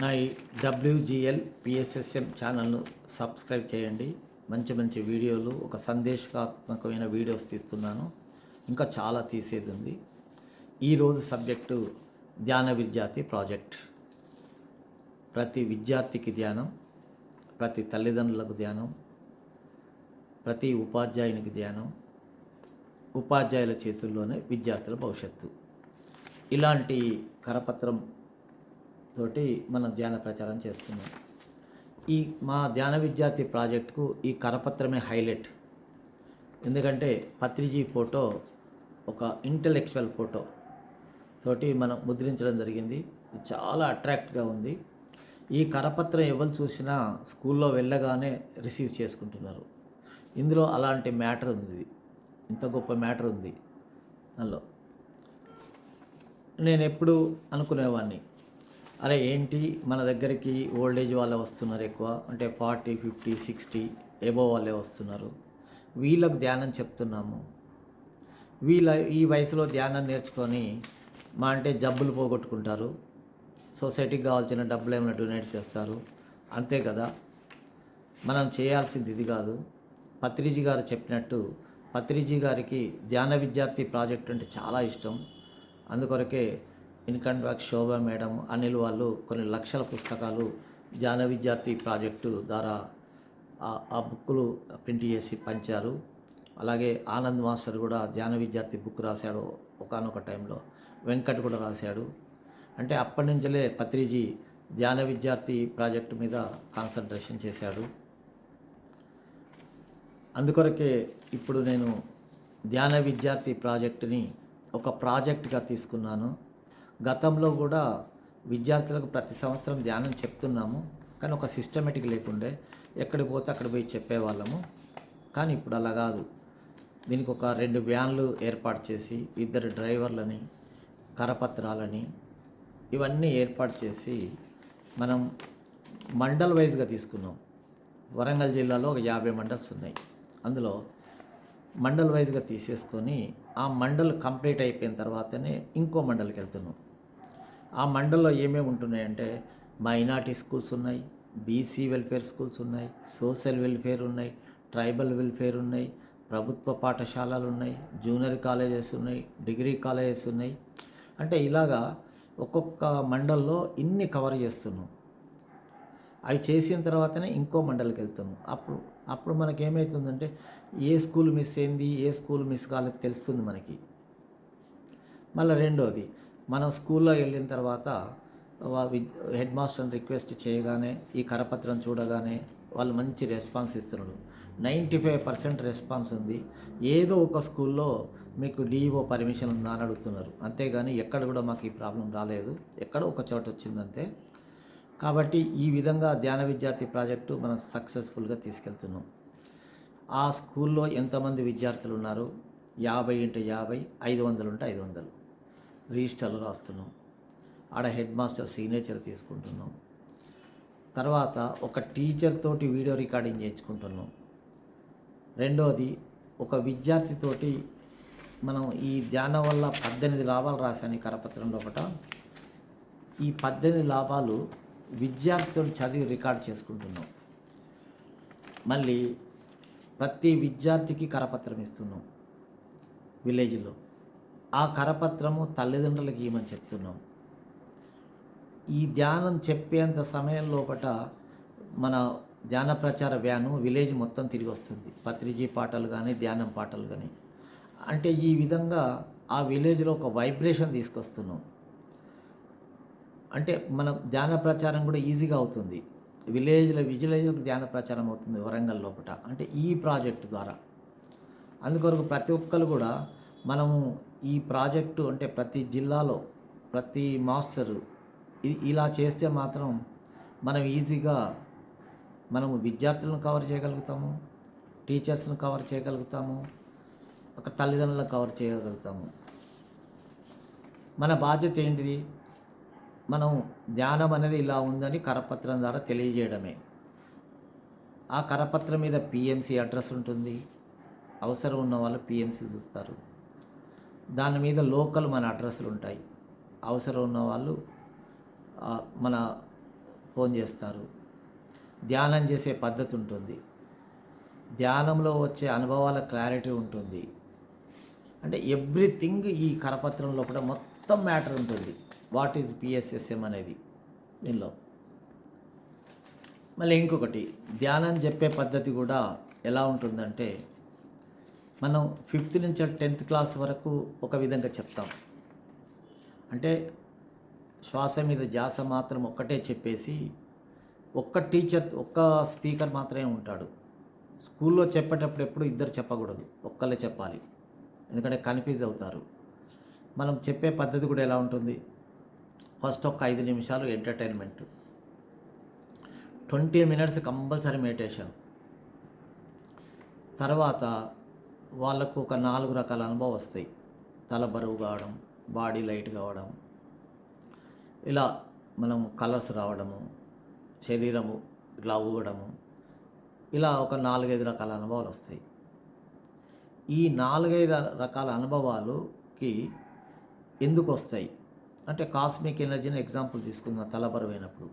నా ఈ WGL PSSM ఛానల్ను సబ్స్క్రైబ్ చేయండి. మంచి మంచి వీడియోలు ఒక సందేశాత్మకమైన వీడియోస్ తీస్తున్నాను. ఇంకా చాలా తీసేది ఉంది. ఈరోజు సబ్జెక్టు ధ్యాన విద్యార్థి ప్రాజెక్ట్. ప్రతి విద్యార్థికి ధ్యానం ప్రతి తల్లిదండ్రులకు ధ్యానం ప్రతి ఉపాధ్యాయునికి ధ్యానం ఉపాధ్యాయుల చేతుల్లోనే విద్యార్థుల భవిష్యత్తు. ఇలాంటి కరపత్రం తోటి మనం ధ్యాన ప్రచారం చేస్తున్నాం. ఈ మా ధ్యాన విద్యార్థి ప్రాజెక్టుకు ఈ కరపత్రమే హైలైట్. ఎందుకంటే పత్రిజీ ఫోటో ఒక ఇంటలెక్చువల్ ఫోటో తోటి మనం ముద్రించడం జరిగింది. ఇది చాలా అట్రాక్ట్గా ఉంది. ఈ కరపత్రం ఎవరు చూసినా స్కూల్లో వెళ్ళగానే రిసీవ్ చేసుకుంటున్నారు. ఇందులో అలాంటి మ్యాటర్ ఉంది. ఇంత గొప్ప మ్యాటర్ ఉంది. అందులో నేను ఎప్పుడు అనుకునేవాడిని అరే ఏంటి? మన దగ్గరికి ఓల్డ్ ఏజ్ వాళ్ళే వస్తున్నారు ఎక్కువ. అంటే ఫార్టీ ఫిఫ్టీ సిక్స్టీ ఎబో వాళ్ళే వస్తున్నారు. వీళ్ళకు ధ్యానం చెప్తున్నాము. వీళ్ళ ఈ వయసులో ధ్యానం నేర్చుకొని మా అంటే జబ్బులు పోగొట్టుకుంటారు. సొసైటీకి కావాల్సిన డబ్బులు ఏమైనా డొనేట్ చేస్తారు. అంతే కదా? మనం చేయాల్సింది ఇది కాదు. పత్రిజీ గారు చెప్పినట్టు పత్రిజీ గారికి ధ్యాన విద్యార్థి ప్రాజెక్ట్ అంటే చాలా ఇష్టం. అందుకొరకే income tax Shobha madam Anil వాళ్ళు కొన్ని లక్షల పుస్తకాలు ధ్యాన విద్యార్థి ప్రాజెక్టు ద్వారా ఆ- ఆ బుక్కులు ప్రింట్ చేసి పంచారు. అలాగే ఆనంద్ మాస్టర్ కూడా ధ్యాన విద్యార్థి బుక్ రాశాడు ఒకనొక టైంలో. వెంకట్ కూడా రాశాడు. అంటే అప్పటి నుంచలే పత్రిజీ ధ్యాన విద్యార్థి ప్రాజెక్టు మీద కాన్సన్ట్రేషన్ చేశాడు. అందుకొరకే ఇప్పుడు నేను ధ్యాన విద్యార్థి ప్రాజెక్టుని ఒక ప్రాజెక్టుగా తీసుకున్నాను. గతంలో కూడా విద్యార్థులకు ప్రతి సంవత్సరం ధ్యానం చెప్తున్నాము కానీ ఒక సిస్టమేటిక్ లేకుండే ఎక్కడికి పోతే అక్కడ పోయి చెప్పేవాళ్ళము. కానీ ఇప్పుడు అలా కాదు. దీనికి ఒక రెండు వ్యాన్లు ఏర్పాటు చేసి ఇద్దరు డ్రైవర్లని కరపత్రాలని ఇవన్నీ ఏర్పాటు చేసి మనం మండల్ వైజ్గా తీసుకున్నాం. వరంగల్ జిల్లాలో ఒక యాభై మండల్స్ ఉన్నాయి. అందులో మండల్ వైజ్గా తీసేసుకొని ఆ మండల్ కంప్లీట్ అయిపోయిన తర్వాతనే ఇంకో మండల్కి వెళ్తున్నాం. ఆ మండల్లో ఏమేమి ఉంటున్నాయంటే మైనార్టీ స్కూల్స్ ఉన్నాయి బీసీ వెల్ఫేర్ స్కూల్స్ ఉన్నాయి సోషల్ వెల్ఫేర్ ఉన్నాయి ట్రైబల్ వెల్ఫేర్ ఉన్నాయి ప్రభుత్వ పాఠశాలలు ఉన్నాయి జూనియర్ కాలేజెస్ ఉన్నాయి డిగ్రీ కాలేజెస్ ఉన్నాయి. అంటే ఇలాగా ఒక్కొక్క మండల్లో ఇన్ని కవర్ చేస్తున్నాం. అవి చేసిన తర్వాతనే ఇంకో మండలికి వెళ్తాము. అప్పుడు అప్పుడు మనకి ఏమవుతుందంటే ఏ స్కూల్ మిస్ అయింది ఏ స్కూల్ మిస్ కాలేదు తెలుస్తుంది మనకి. మళ్ళీ రెండోది మనం స్కూల్లో వెళ్ళిన తర్వాత హెడ్ మాస్టర్ని రిక్వెస్ట్ చేయగానే ఈ కరపత్రం చూడగానే వాళ్ళు మంచి రెస్పాన్స్ ఇస్తున్నారు. నైంటీ ఫైవ్ పర్సెంట్ రెస్పాన్స్ ఉంది. ఏదో ఒక స్కూల్లో మీకు డిఈఓ పర్మిషన్ ఉందా అని అడుగుతున్నారు. అంతేగాని ఎక్కడ కూడా మాకు ఈ ప్రాబ్లం రాలేదు. ఎక్కడో ఒక చోట వచ్చిందంతే. కాబట్టి ఈ విధంగా ధ్యాన విద్యార్థి ప్రాజెక్టు మనం సక్సెస్ఫుల్గా తీసుకెళ్తున్నాం. ఆ స్కూల్లో ఎంతమంది విద్యార్థులు ఉన్నారు? యాభై ఇంటూ యాభై ఐదు వందలు ఉంటే ఐదు వందలు. రిజిస్టర్లు రాస్తున్నాం. ఆడ హెడ్ మాస్టర్ సిగ్నేచర్ తీసుకుంటున్నాం. తర్వాత ఒక టీచర్ తోటి వీడియో రికార్డింగ్ చేయించుకుంటున్నాం. రెండోది ఒక విద్యార్థితోటి మనం ఈ ధ్యానం వల్ల పద్దెనిమిది లాభాలు రాశాను ఈ కరపత్రంలో ఒకట. ఈ పద్దెనిమిది లాభాలు విద్యార్థితో చదివి రికార్డ్ చేసుకుంటున్నాం. మళ్ళీ ప్రతి విద్యార్థికి కరపత్రం ఇస్తున్నాం. విలేజ్లో. ఆ కరపత్రము తల్లిదండ్రులకి ఇవ్వమని చెప్తున్నాం. ఈ ధ్యానం చెప్పేంత సమయం లోపట మన ధ్యాన ప్రచార వ్యాను విలేజ్ మొత్తం తిరిగి వస్తుంది. పత్రిజీ పాటలు కానీ ధ్యానం పాటలు కానీ అంటే ఈ విధంగా ఆ విలేజ్లో ఒక వైబ్రేషన్ తీసుకొస్తున్నాం. అంటే మన ధ్యాన ప్రచారం కూడా ఈజీగా అవుతుంది. విలేజ్లో విజిలేజ్లకు ధ్యాన ప్రచారం అవుతుంది వరంగల్ లోపల అంటే ఈ ప్రాజెక్ట్ ద్వారా. అందుకొరకు ప్రతి ఒక్కరు కూడా మనము ఈ ప్రాజెక్టు అంటే ప్రతి జిల్లాలో ప్రతి మాస్టరు ఇలా చేస్తే మాత్రం మనం ఈజీగా మనము విద్యార్థులను కవర్ చేయగలుగుతాము టీచర్స్ను కవర్ చేయగలుగుతాము ఒక తల్లిదండ్రులను కవర్ చేయగలుగుతాము. మన బాధ్యత ఏంటిది? మనం ధ్యానం అనేది ఇలా ఉందని కరపత్రం ద్వారా తెలియజేయడమే. ఆ కరపత్రం మీద పిఎంసి అడ్రస్ ఉంటుంది. అవసరం ఉన్న వాళ్ళు పిఎంసి చూస్తారు. దాని మీద లోకల్ మన అడ్రస్లు ఉంటాయి. అవసరం ఉన్న వాళ్ళు మన ఫోన్ చేస్తారు. ధ్యానం చేసే పద్ధతి ఉంటుంది. ధ్యానంలో వచ్చే అనుభవాల క్లారిటీ ఉంటుంది. అంటే ఎవ్రీథింగ్ ఈ కరపత్రంలో కూడా మొత్తం మ్యాటర్ ఉంటుంది. వాట్ ఈజ్ పిఎస్ఎస్ఎం అనేది దీనిలో. మళ్ళీ ఇంకొకటి ధ్యానం చెప్పే పద్ధతి కూడా ఎలా ఉంటుందంటే మనం ఫిఫ్త్ నుంచి టెన్త్ క్లాస్ వరకు ఒక విధంగా చెప్తాం. అంటే శ్వాస మీద జాస మాత్రం ఒక్కటే చెప్పేసి ఒక్క టీచర్ ఒక్క స్పీకర్ మాత్రమే ఉంటాడు. స్కూల్లో చెప్పేటప్పుడు ఎప్పుడు ఇద్దరు చెప్పకూడదు ఒక్కళ్ళే చెప్పాలి. ఎందుకంటే కన్ఫ్యూజ్ అవుతారు. మనం చెప్పే పద్ధతి కూడా ఎలా ఉంటుంది? ఫస్ట్ ఒక ఐదు నిమిషాలు entertainment. Twenty minutes compulsory meditation. తర్వాత వాళ్ళకు ఒక నాలుగు రకాల అనుభవం వస్తాయి. తల బరువు కావడం బాడీ లైట్ కావడం ఇలా మనం కలర్స్ రావడము శరీరము ఇట్లా ఊగడము ఇలా ఒక నాలుగైదు రకాల అనుభవాలు వస్తాయి. ఈ నాలుగైదు రకాల అనుభవాలుకి ఎందుకు వస్తాయి? అంటే కాస్మిక్ ఎనర్జీని ఎగ్జాంపుల్ తీసుకుందాం తలబరువైనప్పుడు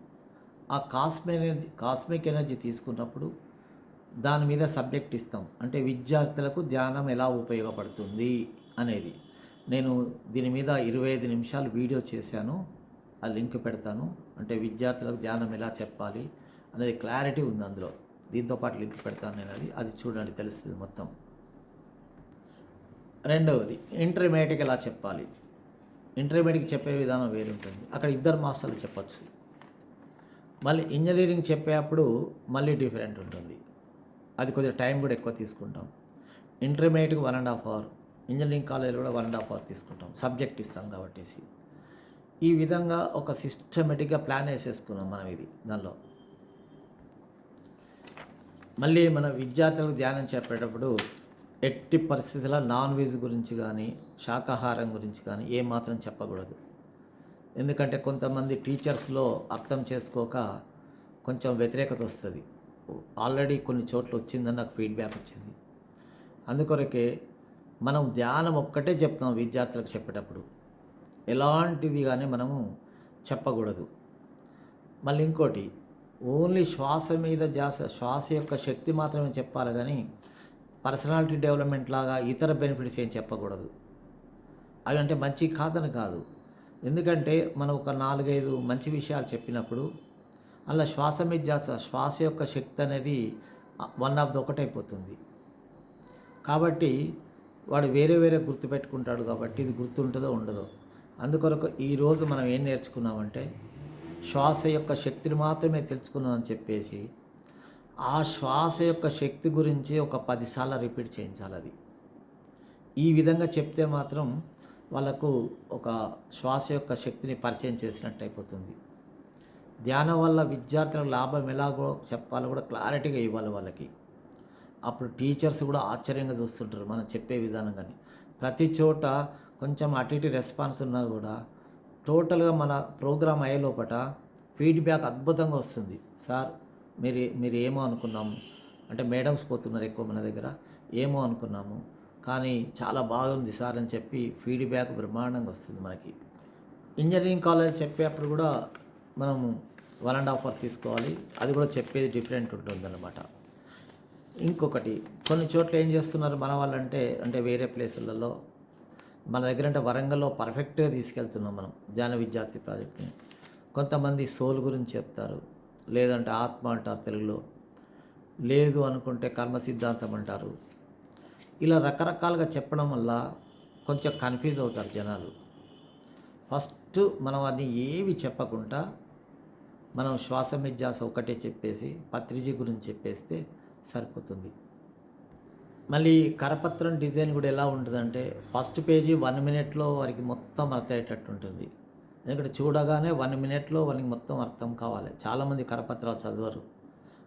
ఆ కాస్మిక్ ఎనర్జీ కాస్మిక్ ఎనర్జీ తీసుకున్నప్పుడు దాని మీద సబ్జెక్ట్ ఇస్తాం. అంటే విద్యార్థులకు ధ్యానం ఎలా ఉపయోగపడుతుంది అనేది. నేను దీని మీద ఇరవై ఐదు నిమిషాలు వీడియో చేశాను. ఆ లింక్ పెడతాను. అంటే విద్యార్థులకు ధ్యానం ఎలా చెప్పాలి అనేది క్లారిటీ ఉంది అందులో. దీంతో పాటు లింక్ పెడతాను నేను అది. అది చూడండి తెలుస్తుంది మొత్తం. రెండవది ఇంటర్మీడియట్కి ఎలా చెప్పాలి? ఇంటర్మీడియట్కి చెప్పే విధానం వేరుంటుంది. అక్కడ ఇద్దరు మాస్టర్లు చెప్పచ్చు. మళ్ళీ ఇంజనీరింగ్ చెప్పేటప్పుడు మళ్ళీ డిఫరెంట్ ఉంటుంది. అది కొద్దిగా టైం కూడా ఎక్కువ తీసుకుంటాం. ఇంటర్మీడియట్కి one and half hour engineering కాలేజీలో కూడా వన్ అండ్ హాఫ్ అవర్ తీసుకుంటాం. సబ్జెక్ట్ ఇస్తాం కాబట్టి ఈ విధంగా ఒక సిస్టమేటిక్గా ప్లాన్ వేసేసుకున్నాం మనం ఇది దానిలో. మళ్ళీ మన విద్యార్థులకు ధ్యానం చెప్పేటప్పుడు ఎట్టి పరిస్థితుల్లో నాన్ వెజ్ గురించి కానీ శాకాహారం గురించి కానీ ఏమాత్రం చెప్పకూడదు. ఎందుకంటే కొంతమంది టీచర్స్లో అర్థం చేసుకోక కొంచెం వ్యతిరేకత వస్తుంది. ఆల్రెడీ కొన్ని చోట్ల వచ్చిందని నాకు ఫీడ్బ్యాక్ వచ్చింది. అందుకొరకే మనం ధ్యానం ఒక్కటే చెప్తాం విద్యార్థులకు చెప్పేటప్పుడు. ఎలాంటిది కానీ మనము చెప్పకూడదు. మళ్ళీ ఇంకోటి ఓన్లీ శ్వాస మీద ధ్యాస శ్వాస యొక్క శక్తి మాత్రమే చెప్పాలి కానీ పర్సనాలిటీ డెవలప్మెంట్ లాగా ఇతర బెనిఫిట్స్ ఏం చెప్పకూడదు. అవి అంటే మంచి కాదని కాదు. ఎందుకంటే మనం ఒక నాలుగైదు మంచి విషయాలు చెప్పినప్పుడు అలా శ్వాస మీద శ్వాస యొక్క శక్తి అనేది వన్ ఆఫ్ ది ఒకటైపోతుంది. కాబట్టి వాడు వేరే వేరే గుర్తు పెట్టుకుంటాడు కాబట్టి ఇది గుర్తుంటుందో ఉండదో. అందుకొరకు ఈరోజు మనం ఏం నేర్చుకున్నామంటే శ్వాస యొక్క శక్తిని మాత్రమే తెలుసుకున్నామని చెప్పేసి ఆ శ్వాస యొక్క శక్తి గురించి ఒక పదిసార్లు రిపీట్ చేయించాలి అది. ఈ విధంగా చెప్తే మాత్రం వాళ్ళకు ఒక శ్వాస యొక్క శక్తిని పరిచయం చేసినట్టు అయిపోతుంది ధ్యానం వల్ల విద్యార్థులకు లాభం ఎలాగో చెప్పాలో కూడా క్లారిటీగా ఇవ్వాలి వాళ్ళకి. అప్పుడు టీచర్స్ కూడా ఆశ్చర్యంగా చూస్తుంటారు మనం చెప్పే విధానం కానీ. ప్రతి చోట కొంచెం అటు ఇటు రెస్పాన్స్ ఉన్నా కూడా టోటల్గా మన ప్రోగ్రామ్ అయ్యే లోపట ఫీడ్బ్యాక్ అద్భుతంగా వస్తుంది. సార్ మీరు మీరు ఏమో అనుకున్నాము అంటే మేడమ్స్ పోతున్నారు ఎక్కువ మన దగ్గర. ఏమో అనుకున్నాము. కానీ చాలా బాగుంది సార్ అని చెప్పి ఫీడ్బ్యాక్ బ్రహ్మాండంగా వస్తుంది మనకి. ఇంజనీరింగ్ కాలేజ్ చెప్పేటప్పుడు కూడా మనము వన్ అండ్ హాఫ్ అవర్ తీసుకోవాలి. అది కూడా చెప్పేది డిఫరెంట్ ఉంటుందన్నమాట. ఇంకొకటి కొన్ని చోట్ల ఏం చేస్తున్నారు మన వాళ్ళంటే అంటే వేరే ప్లేసులలో మన దగ్గర అంటే వరంగల్లో పర్ఫెక్ట్గా తీసుకెళ్తున్నాం మనం ధ్యాన విద్యార్థి ప్రాజెక్ట్ని. కొంతమంది సోల్ గురించి చెప్తారు. లేదంటే ఆత్మ అంటారు తెలుగులో. లేదు అనుకుంటే కర్మ సిద్ధాంతం అంటారు. ఇలా రకరకాలుగా చెప్పడం వల్ల కొంచెం కన్ఫ్యూజ్ అవుతారు జనాలు. ఫస్ట్ మనం అన్ని ఏవి చెప్పకుండా మనం శ్వాస మిజ్జాస ఒకటే చెప్పేసి పత్రిజీ గురించి చెప్పేస్తే సరిపోతుంది. మళ్ళీ కరపత్రం డిజైన్ కూడా ఎలా ఉంటుందంటే ఫస్ట్ పేజీ వన్ మినిట్లో వారికి మొత్తం అర్థమయ్యేటట్టు ఉంటుంది. ఎందుకంటే చూడగానే వన్ మినిట్లో వానికి మొత్తం అర్థం కావాలి. చాలామంది కరపత్రాలు చదవరు.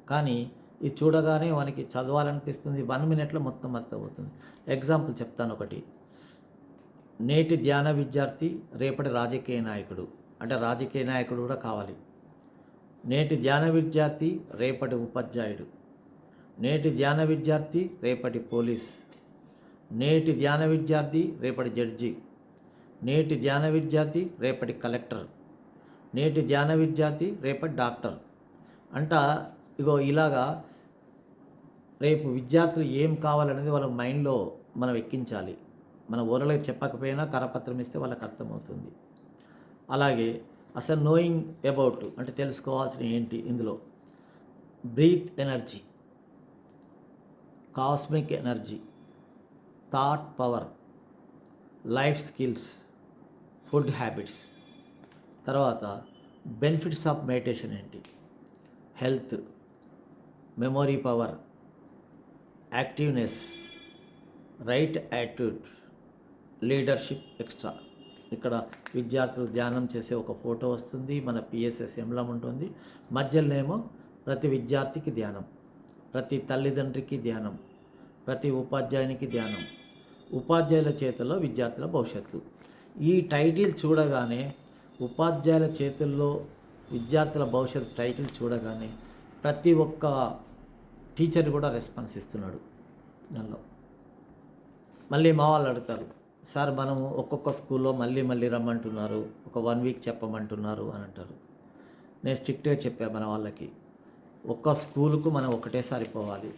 కానీ ఇది చూడగానే వానికి చదవాలనిపిస్తుంది. వన్ మినిట్లో మొత్తం అర్థమవుతుంది. ఎగ్జాంపుల్ చెప్తాను ఒకటి. నేటి ధ్యాన విద్యార్థి రేపటి రాజకీయ నాయకుడు. అంటే రాజకీయ నాయకుడు కూడా కావాలి. నేటి ధ్యాన విద్యార్థి రేపటి ఉపాధ్యాయుడు. నేటి ధ్యాన విద్యార్థి రేపటి పోలీస్. నేటి ధ్యాన విద్యార్థి రేపటి జడ్జి. నేటి ధ్యాన విద్యార్థి రేపటి కలెక్టర్. నేటి ధ్యాన విద్యార్థి రేపటి డాక్టర్. అంట ఇగో ఇలాగా రేపు విద్యార్థులు ఏం కావాలనేది వాళ్ళ మైండ్లో మనం ఎక్కించాలి. మన ఊరలో చెప్పకపోయినా కరపత్రం ఇస్తే వాళ్ళకి అర్థమవుతుంది. అలాగే అసలు నోయింగ్ అబౌట్ అంటే తెలుసుకోవాల్సిన ఏంటి ఇందులో? Breath energy cosmic energy thought power life skills food habits తర్వాత బెనిఫిట్స్ ఆఫ్ మెడిటేషన్ ఏంటి? Health memory power activeness right attitude leadership extra ఇక్కడ విద్యార్థులు ధ్యానం చేసే ఒక ఫోటో వస్తుంది. మన పిఎస్ఎస్ ఎంలం ఉంటుంది. మధ్యలోనేమో ప్రతి విద్యార్థికి ధ్యానం ప్రతి తల్లిదండ్రికి ధ్యానం ప్రతి ఉపాధ్యాయునికి ధ్యానం ఉపాధ్యాయుల చేతుల్లో విద్యార్థుల భవిష్యత్తు. ఈ టైటిల్ చూడగానే ఉపాధ్యాయుల చేతుల్లో విద్యార్థుల భవిష్యత్తు టైటిల్ చూడగానే ప్రతి ఒక్క టీచర్ కూడా రెస్పాన్స్ ఇస్తున్నాడు. దానిలో మళ్ళీ మా వాళ్ళు అడుగుతారు సార్ మనం ఒక్కొక్క స్కూల్లో మళ్ళీ మళ్ళీ రమ్మంటున్నారు. ఒక వన్ వీక్ చెప్పమంటున్నారు అని అంటారు. నేను స్ట్రిక్ట్గా చెప్పా మన వాళ్ళకి ఒక్క స్కూలుకు మనం ఒకటేసారి పోవాలి.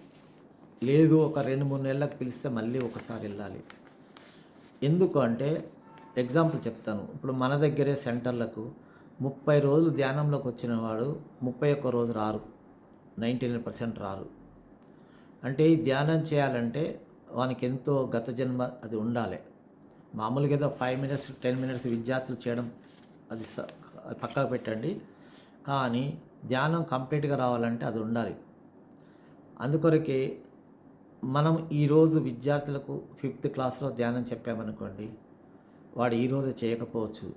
లేదు ఒక రెండు మూడు నెలలకు పిలిస్తే మళ్ళీ ఒకసారి వెళ్ళాలి. ఎందుకు అంటే ఎగ్జాంపుల్ చెప్తాను. ఇప్పుడు మన దగ్గరే సెంటర్లకు ముప్పై రోజులు ధ్యానంలోకి వచ్చిన వాడు ముప్పై ఒక్క రోజు రారు. నైంటీ నైన్ పర్సెంట్ రారు. అంటే ఈ ధ్యానం చేయాలంటే వానికి ఎంతో గత జన్మ అది ఉండాలి. మామూలుగా ఏదో ఫైవ్ మినిట్స్ టెన్ మినిట్స్ విద్యార్థులు చేయడం అది స- పక్కకు పెట్టండి. కానీ ధ్యానం కంప్లీట్గా రావాలంటే అది ఉండాలి. అందుకొరకే మనం ఈరోజు విద్యార్థులకు ఫిఫ్త్ క్లాస్లో ధ్యానం చెప్పామనుకోండి వాడు ఈరోజు చేయకపోవచ్చు.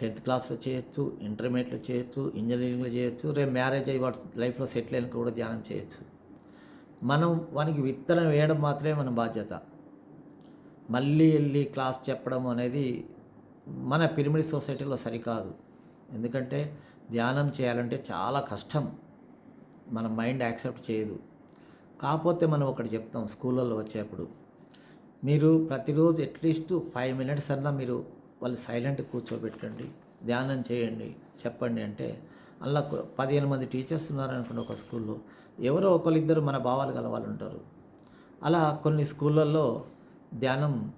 టెన్త్ క్లాస్లో చేయొచ్చు ఇంటర్మీడియట్లో చేయొచ్చు ఇంజనీరింగ్లో చేయొచ్చు రేపు మ్యారేజ్ అయ్యి వాడు లైఫ్లో సెటిల్ అయిన కూడా ధ్యానం చేయొచ్చు. మనం వానికి విత్తనం వేయడం మాత్రమే మన బాధ్యత. మళ్ళీ వెళ్ళి క్లాస్ చెప్పడం అనేది మన పిరమిడ్ సొసైటీలో సరికాదు. ఎందుకంటే ధ్యానం చేయాలంటే చాలా కష్టం. మన మైండ్ యాక్సెప్ట్ చేయదు. కాకపోతే మనం ఒకటి చెప్తాం స్కూళ్ళల్లో వచ్చేప్పుడు. మీరు ప్రతిరోజు అట్లీస్ట్ ఫైవ్ మినిట్స్ అన్నా మీరు వాళ్ళు సైలెంట్ కూర్చోబెట్టండి. ధ్యానం చేయండి. చెప్పండి అంటే అలా పదిహేను మంది టీచర్స్ ఉన్నారనుకోండి ఒక స్కూల్లో. ఎవరో ఒకరిద్దరు మన భావాలు గల వాళ్ళు ఉంటారు. అలా కొన్ని స్కూళ్ళల్లో ధ్యానం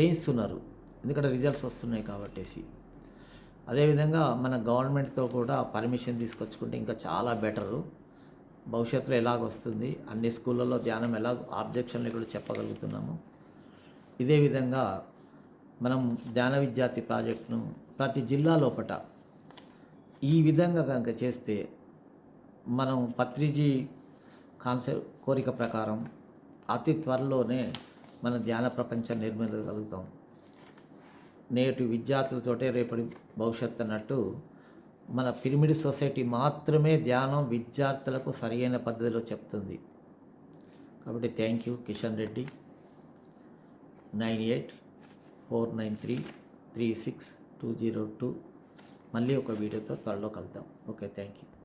చేయిస్తున్నారు. ఎందుకంటే రిజల్ట్స్ వస్తున్నాయి కాబట్టేసి. అదేవిధంగా మన గవర్నమెంట్తో కూడా పర్మిషన్ తీసుకొచ్చుకుంటే ఇంకా చాలా బెటరు భవిష్యత్తులో ఎలాగ వస్తుంది? అన్ని స్కూళ్ళల్లో ధ్యానం ఎలా ఆబ్జెక్షన్లు కూడా చెప్పగలుగుతున్నాము. ఇదే విధంగా మనం ధ్యాన విద్యార్థి ప్రాజెక్టును ప్రతి జిల్లా లోపట ఈ విధంగా కనుక చేస్తే మనం పత్రిజీ కాన్సెప్ట్ కోరిక ప్రకారం అతి త్వరలోనే మన ధ్యాన ప్రపంచం నిర్మించగలుగుతాం. నేటి విద్యార్థులతోటే రేపటి భవిష్యత్తు అన్నట్టు మన పిరమిడ్ సొసైటీ మాత్రమే ధ్యానం విద్యార్థులకు సరియైన పద్ధతిలో చెప్తుంది. కాబట్టి thank you Kishan Reddy. Nine eight four nine three three six two zero two. మళ్ళీ ఒక వీడియోతో త్వరలో కలుద్దాం. Okay thank you.